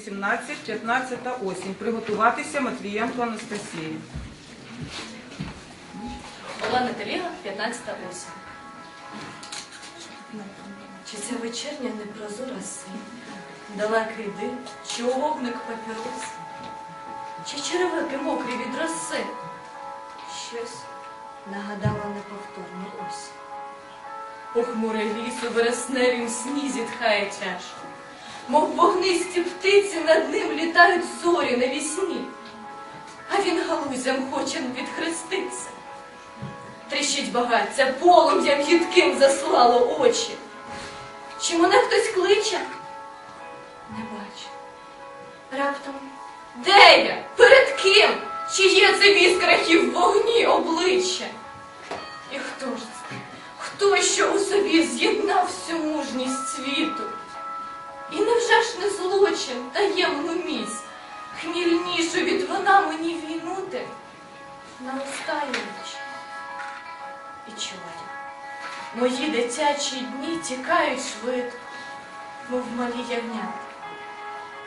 18, 15 осінь. Приготуватися Матвієнко Анастасії. Олена Теліга, 15 осінь. Чи це вечірня непрозора синь, далекий дим, чи вогник папірос, чи черевики мокрі від роси? Щось нагадало неповторну осінь. Похмурий ліс у вересневім сні зітхає тяжко, мов вогнисті птиці над ним літають зорі навісні, а він галузям хоче відхреститься. Тріщить багаття, полум'ям гідким заслало очі. Чи мене хтось кличе? Не бачу. Раптом, де я? Перед ким? Чи є це в іскрахі в вогні обличчя? І хто ж це? Хто що у собі з'єднав всю мужність світу? Невже ж не злочин таємну міць, хмільнішу від вина мені війнути на останню ніч? І чую, мої дитячі дні тікають швидко, мов малі ягнята.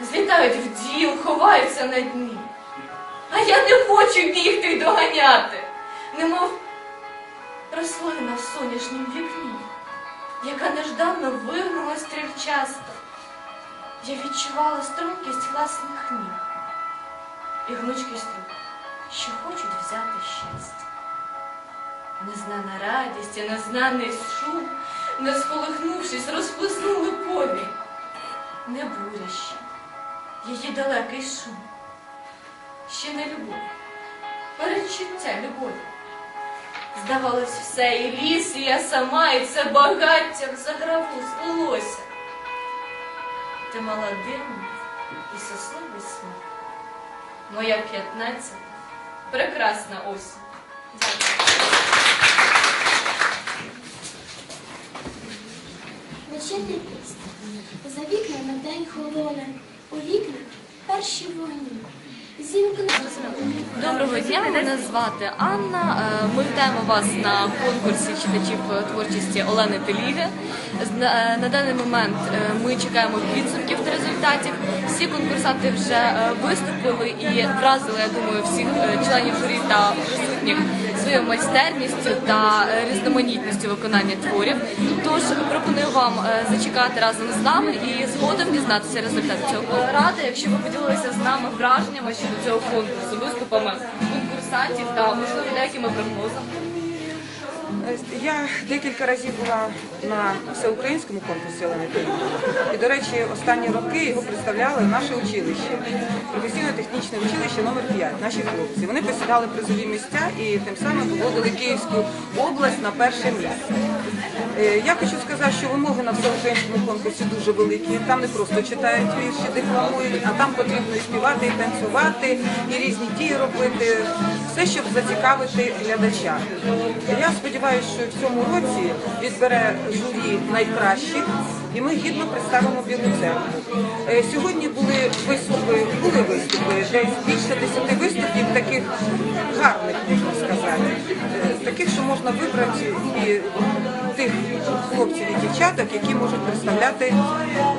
Злітають в діл, ховаються на дні. А я не хочу бігти й доганяти, немов рослина в сонячнім вікні, яка нежданно вигнула стрільчасто. Я відчувала стрункість власних ніг і гнучкість рук, що хочуть взяти щастя. Незнана радість і незнаний шум, не сколихнувшись, розплеснули повінь. Не буря ще, її далекий шум. Ще не любов, передчуття любові. Здавалось, все, і ліс, і я сама, і це багаття в заграву злилося. Ти мала дивну і сосновий смак. Моя п'ятнадцята, прекрасна осінь. Вечірня пісня. За вікнами день холоне, у вікнах перші вогні. Доброго дня, мене звати Анна. Е, Ми вітаємо вас на конкурсі читачів творчості Олени Теліги. З- е, На даний момент е, ми чекаємо підсумків та результатів. Всі конкурсанти вже виступили і вразили, я думаю, всіх членів журі та присутніх своєю майстерністю та різноманітністю виконання творів. Тож пропоную вам е, зачекати разом з нами і згодом дізнатися результат цього. Рада, якщо ви поділилися з нами враженнями щодо цього конкурсу, виступами конкурсантів та можливо деякими прогнозами. Я декілька разів була на всеукраїнському конкурсі Олени І, до речі, останні роки його представляли наше училище, професійно-технічне училище номер 5 наші хлопці. Вони посідали призові місця і тим самим виводили Київську область на перше місце. Е, Я хочу сказати, що вимоги на всеукраїнському конкурсі дуже великі. Там не просто читають вірші, декламують, а там потрібно і співати, і танцювати, і різні дії робити. Все, щоб зацікавити глядача. Я сподіваюся, що в цьому році відбере журі найкращих, і ми гідно представимо Білу церкву. Е, Сьогодні були виступи, були виступи, десь більше десяти виступів, таких гарних, можна сказати, Е, таких, що можна вибрати і тих хлопців і дівчаток, які можуть представляти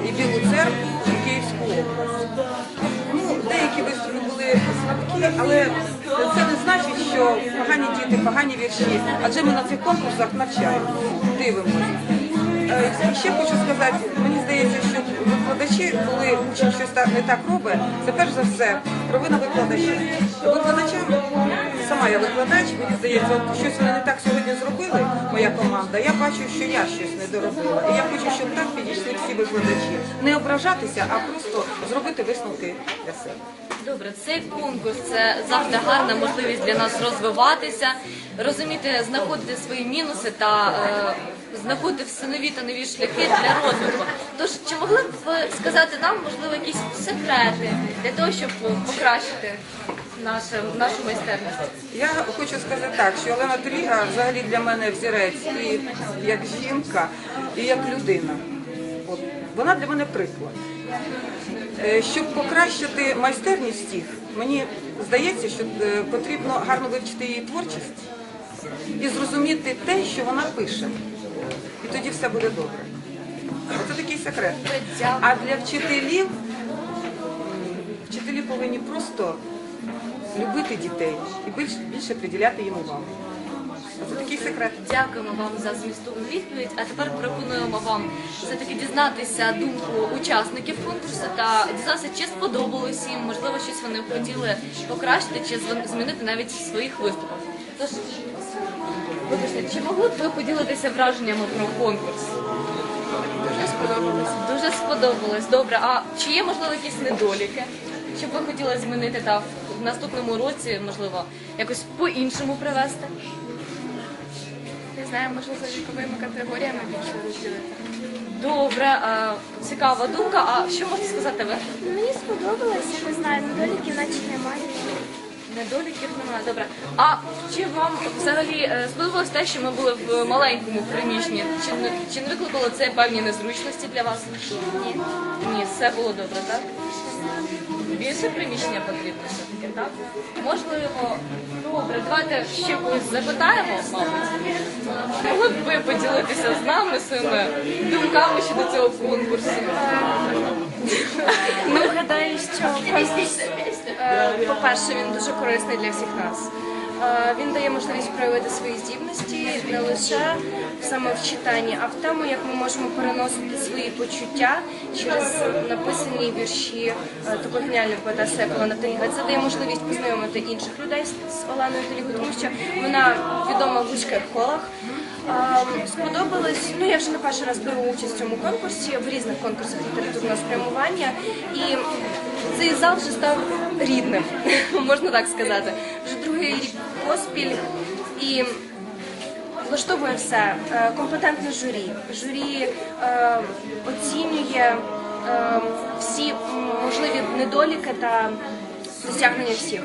і Білу церкву, і Київську область. Деякі виступи були слабкі, але це не значить, що погані діти, погані вірші, адже ми на цих конкурсах навчаємо, дивимося. Е, Ще хочу сказати, мені здається, що викладачі, коли учень щось не так робить, це перш за все провина викладача. Викладачам, сама я викладач, мені здається, от щось вони не так сьогодні зробили, моя команда. Я бачу, що я щось не доробила. І я хочу, щоб так підійшли всі викладачі. Не ображатися, а просто зробити висновки для себе. Добре, цей конкурс це завжди гарна можливість для нас розвиватися, розуміти, знаходити свої мінуси та е, знаходити все нові та нові шляхи для розвитку. Тож, чи могли б ви сказати нам, можливо, якісь секрети для того, щоб покращити наше, нашу майстерність? Я хочу сказати так, що Олена Теліга взагалі для мене взірець і як жінка, і як людина. От, вона для мене приклад. Е, Щоб покращити майстерність їх, мені здається, що е, потрібно гарно вивчити її творчість і зрозуміти те, що вона пише. І тоді все буде добре. Це такий секрет. А для вчителів Вчителі повинні просто любити дітей і більше, більше приділяти їм увагу. Це такий секрет. Дякуємо вам за змістовну відповідь. А тепер пропонуємо вам все-таки дізнатися думку учасників конкурсу та дізнатися, чи сподобалось їм, можливо, щось вони б хотіли покращити чи змінити навіть в своїх виступах. Тож, вибачте, чи могли б ви поділитися враженнями про конкурс? Дуже сподобалось. Дуже сподобалось. Добре. А чи є можливо якісь недоліки? Що б ви хотіли змінити та в наступному році, можливо, якось по-іншому привести? Не знаю, можливо, за віковими категоріями більше розділити. Добре, а, цікава думка. А що можете сказати ви? Мені сподобалось, я не знаю, недоліків наче немає. Недоліків немає. Добре. А чи вам взагалі е, сподобалось те, що ми були в маленькому приміщенні? Чи не чи не викликало це певні незручності для вас? Ні. Ні, все було добре, так? Більше приміщення потрібно все-таки, так? Можливо, добре, давайте ще когось запитаємо, мабуть. Могли б ви поділитися з нами своїми думками щодо цього конкурсу? Ну, гадаю, що е, по-перше, він дуже корисний для всіх нас. Е, Він дає можливість проявити свої здібності не лише саме в читанні, а в тому, як ми можемо переносити свої почуття через написані вірші е, такої геніальної поетеси, як Олена Теліга. Це дає можливість познайомити інших людей з Оленою Телігою, тому що вона відома в вузьких колах. Сподобалось, ну я вже не перший раз беру участь в цьому конкурсі, в різних конкурсах літературного спрямування. І цей зал вже став рідним, можна так сказати. Вже другий рік поспіль. І влаштовує все. Е, Компетентне журі. Журі е, оцінює е, всі можливі недоліки та досягнення всіх.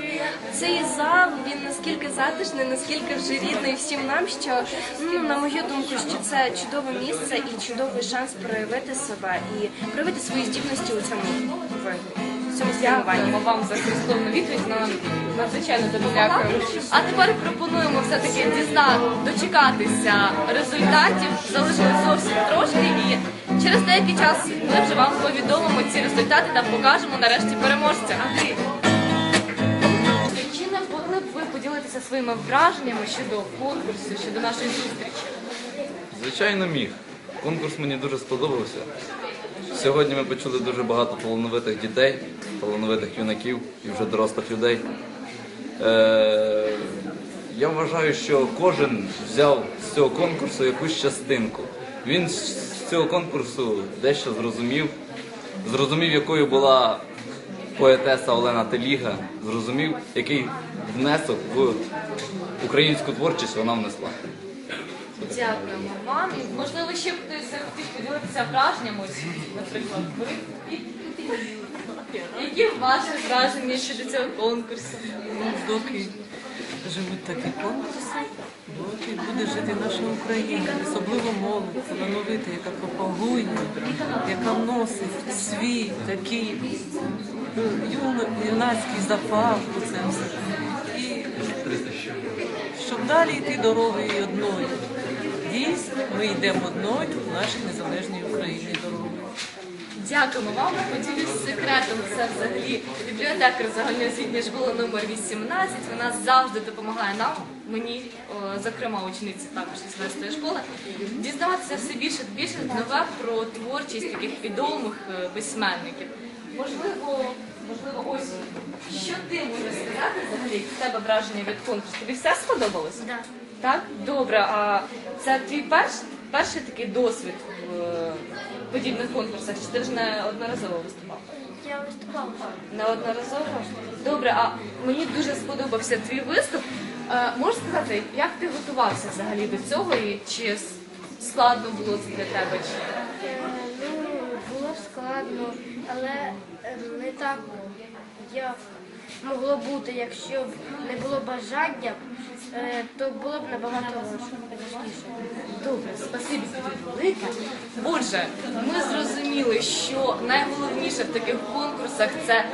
Цей зал він наскільки затишний, наскільки вже рідний всім нам, що ну, на мою думку, що це чудове місце і чудовий шанс проявити себе і проявити свої здібності у цьому в цьому. Дякуємо вам за змістовну відповідь. Нам надзвичайно допомагає. А тепер пропонуємо все-таки дізна дочекатися результатів. Залишилось зовсім трошки, і через деякий час ми вже вам повідомимо ці результати та покажемо нарешті переможця. Своїми враженнями щодо конкурсу, щодо нашої зустрічі? Звичайно, міг. Конкурс мені дуже сподобався. Сьогодні ми почули дуже багато талановитих дітей, талановитих юнаків і вже дорослих людей. Е, я вважаю, що кожен взяв з цього конкурсу якусь частинку. Він з цього конкурсу дещо зрозумів, зрозумів, якою була поетеса Олена Теліга, зрозумів, який внесок в українську творчість вона внесла. Дякуємо вам. І, можливо, ще хтось захотів поділитися враженнями, ось, наприклад, ви. Які ваші враження щодо цього конкурсу? Ну, доки живуть такі конкурси, доки буде жити наша Україна, особливо молодь, талановита, яка пропагує, яка вносить свій такий ну, юнацький запал у це все. Далі йти дорогою одною. Дійсно, ми йдемо одною в нашій незалежній Україні дорогою. Дякуємо вам. Поділюсь секретом. Це взагалі бібліотекар загальноосвітньої школи номер 18. Вона завжди допомагає нам, мені, зокрема, учениці також із 6 школи, дізнаватися все більше і більше нове про творчість таких відомих е, письменників. Можливо, можливо, ось що ти можеш сказати взагалі в тебе враження від конкурсу? Тобі все сподобалось? Так. Так, добре. А це твій перш, перший такий досвід в е, подібних конкурсах? Чи ти вже не одноразово виступав? Я виступала. Неодноразово? Добре, а мені дуже сподобався твій виступ. Е, можеш сказати, як ти готувався взагалі до цього і чи складно було це для тебе? Чи... Е, Ну, було складно, але е, не так як могло бути, якщо б не було бажання, то було б набагато важкіше. Добре, спасибі тобі велике. Отже, ми зрозуміли, що найголовніше в таких конкурсах це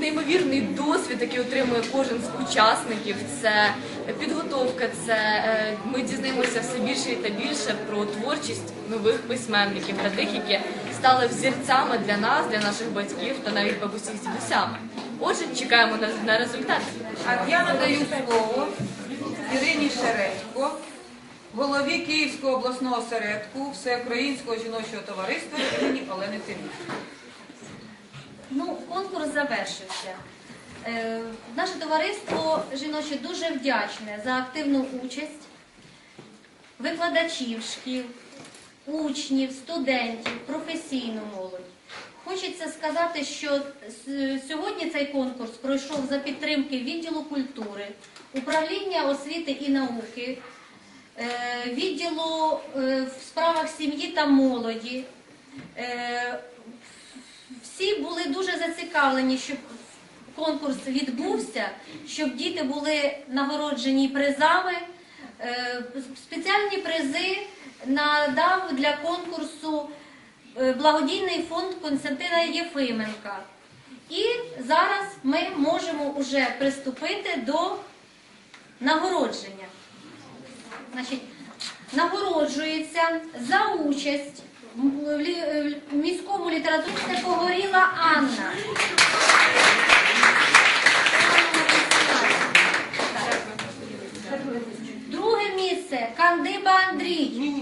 неймовірний досвід, який отримує кожен з учасників. Це підготовка, це е, ми дізнаємося все більше та більше про творчість нових письменників та тих, які стали взірцями для нас, для наших батьків та навіть бабусів з дідусями. Отже, чекаємо на, на результат. А я надаю слово Ірині Шередько, голові Київського обласного осередку Всеукраїнського жіночого товариства імені Олени Тимір. Ну, конкурс завершився. Е, Наше товариство жіноче дуже вдячне за активну участь викладачів шкіл, учнів, студентів, професійну молодь. Хочеться сказати, що сьогодні цей конкурс пройшов за підтримки відділу культури, управління освіти і науки, е, відділу е, в справах сім'ї та молоді. Всі були дуже зацікавлені, щоб конкурс відбувся, щоб діти були нагороджені призами. Е, Спеціальні призи надав для конкурсу е, благодійний фонд Константина Єфименка. І зараз ми можемо вже приступити до нагородження. Значить, нагороджується за участь міському літературі погоріла Анна. Друге місце Кандиба Андрій.